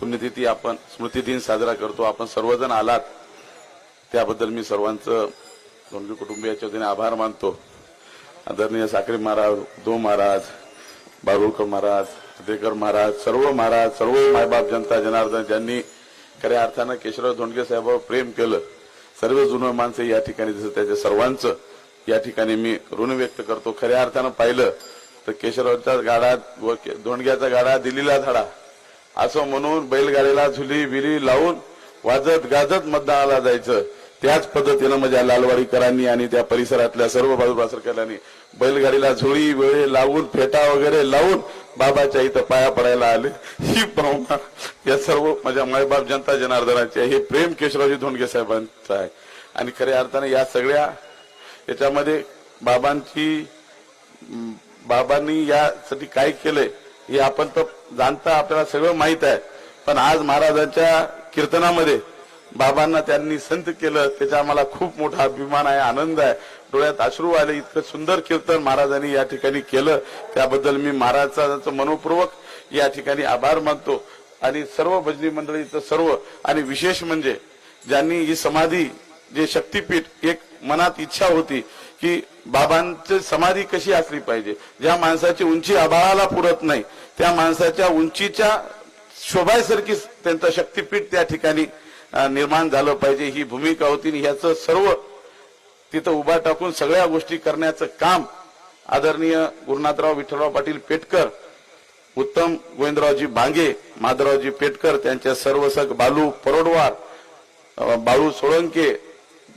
पुण्यतिथी आपण स्मृतिदिन साजरा करतो. आपण सर्वजण आलात. त्याबद्दल मी सर्वांचं दोन्ही कुटुंबियाच्या वतीने आभार मानतो. आदरणीय साखरे महाराज दो महाराज बारुळकर महाराज देकर महाराज सर्व महाराज सर्व मायबाप जनता जनार्दन ज्यांनी खऱ्या अर्थानं केशवराव धोंडगे साहेबांवर प्रेम केलं सर्व जुनं माणसं या ठिकाणी दिसत त्याच्या सर्वांचं या ठिकाणी मी ऋण व्यक्त करतो. खऱ्या अर्थानं पाहिलं तर केशवरावच्या गाडा व के- धोंडग्याचा गाडा दिलेला धाडा. असं म्हणून बैलगाडीला झुली बिली लावून वाजत गाजत मतदानाला जायचं. त्याच पद्धतीनं माझ्या लालवाडीकरांनी आणि त्या परिसरातल्या सर्व बाजूबासरकरांनी बैलगाडीला झुळी वेळे लावून फेटा वगैरे लावून बाबाच्या इथं पाया पडायला आले. ही भावना या सर्व माझ्या मायबाप जनता जनार्दनाची आहे. हे प्रेम केशवरावजी धोंडगे साहेबांचं आहे. आणि खऱ्या अर्थाने या सगळ्या याच्यामध्ये बाबांची बाबांनी यासाठी काय केलंय? हे आपण तर जाणता आपल्याला सगळं माहीत आहे. पण आज महाराजांच्या कीर्तनामध्ये बाबांना त्यांनी संत केलं त्याचा आम्हाला खूप मोठा अभिमान आहे आनंद आहे. डोळ्यात अश्रू आले इतकं सुंदर कीर्तन महाराजांनी या ठिकाणी केलं. त्याबद्दल मी महाराजांचं मनोपूर्वक या ठिकाणी आभार मानतो. आणि सर्व भजनी मंडळीचं सर्व आणि विशेष म्हणजे ज्यांनी ही समाधी जे शक्तीपीठ एक मनात इच्छा होती की बाबांची समाधी कशी असली पाहिजे? ज्या माणसाची उंची आभाळाला पुरत नाही त्या माणसाच्या उंचीच्या शोभायसारखी त्यांचं शक्तीपीठ त्या ठिकाणी निर्माण झालं पाहिजे. ही भूमिका होती ह्याचं सर्व तिथं उभा टाकून सगळ्या गोष्टी करण्याचं काम आदरणीय गुरुनाथराव विठ्ठलराव पाटील पेटकर उत्तम गोविंदरावजी भांगे माधवरावजी पेटकर त्यांच्या सर्वसक बालू परोडवार बाळू सोळंके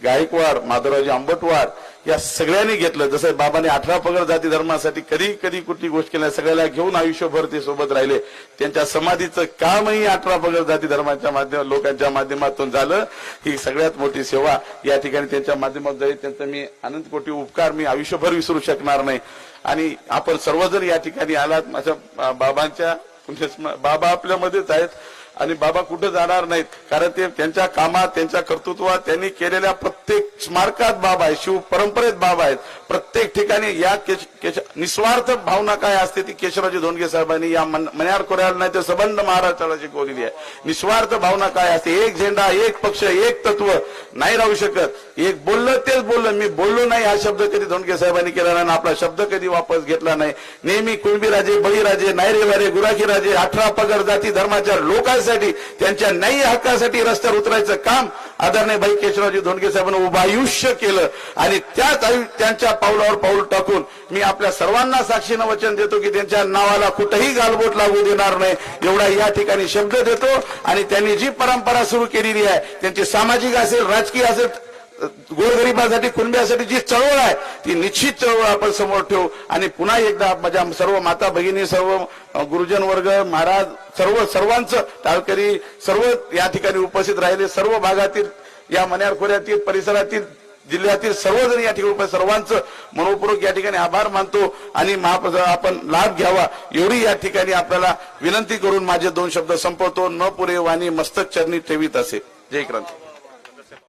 गायकवाड माधवरावजी आंबटवाड या सगळ्यांनी घेतलं. जसं बाबाने अठरा पगड जाती धर्मासाठी कधी कधी कुठली गोष्ट केल्या सगळ्याला घेऊन आयुष्यभर ते सोबत राहिले. त्यांच्या समाधीचं कामही अठरा पगड जाती धर्माच्या माध्यम लोकांच्या माध्यमातून झालं. ही सगळ्यात मोठी सेवा या ठिकाणी त्यांच्या माध्यमातून झाली. त्यांचा मी अनंत कोटी उपकार मी आयुष्यभर विसरू शकणार नाही. आणि आपण सर्वजण या ठिकाणी आलात. माझ्या बाबांच्या बाबा आपल्यामध्येच आहेत. आणि बाबा कुठं जाणार नाहीत. कारण ते त्यांच्या कामात त्यांच्या कर्तृत्वात त्यांनी केलेल्या प्रत्येक स्मारकात बाब आहे शिव परंपरेत बाब आहेत. प्रत्येक ठिकाणी या केश- केश- निस्वार्थ भावना काय असते ती केशवराजी धोंडगे साहेबांनी या मण्यार कोऱ्याला नाही तर सबंध महाराष्ट्राला शिकवलेली आहे. निस्वार्थ भावना काय असते? एक झेंडा एक पक्ष एक तत्व. नाही राहू शकत. एक बोललं तेच बोललं. मी बोललो नाही हा शब्द कधी धोंडगे साहेबांनी केला नाही आणि आपला शब्द कधी वापस घेतला नाही. नेहमी कुणबीराजे बळीराजे नायरेवारे वारे गुराखी राजे अठरा पगर जाती धर्माच्या लोकांसाठी त्यांच्या न्याय्य हक्कासाठी रस्त्यावर उतरायचं काम आदरणीय भाई केशवरावजी धोंडगे साहेबांनी उभं आयुष्य केलं. आणि त्याच त्यांच्या पावलावर पाऊल टाकून मी आपल्या सर्वांना साक्षीनं वचन देतो की त्यांच्या नावाला कुठेही गालबोट लागू देणार नाही. एवढा या ठिकाणी शब्द देतो आणि त्यांनी जी परंपरा सुरू केलेली आहे त्यांची सामाजिक असेल राजकीय असेल गोरगरिबांसाठी कुणब्यासाठी जी चळवळ आहे ती निश्चित चळवळ आपण समोर ठेवू. आणि पुन्हा एकदा माझ्या सर्व माता भगिनी सर्व गुरुजन वर्ग महाराज सर्व सर्वांचं तालकरी सर्व या ठिकाणी उपस्थित राहिले. सर्व भागातील या मन्यार खोऱ्यातील परिसरातील जिल्ह्यातील सर्वजण या ठिकाणी सर्वांचं मनोपूर्वक या ठिकाणी आभार मानतो आणि महाप्रसाद आपण लाभ घ्यावा. एवढी या ठिकाणी आपल्याला विनंती करून माझे दोन शब्द संपवतो. न पुरे वाणी मस्तक चरणी ठेवीत असे. जय क्रांती.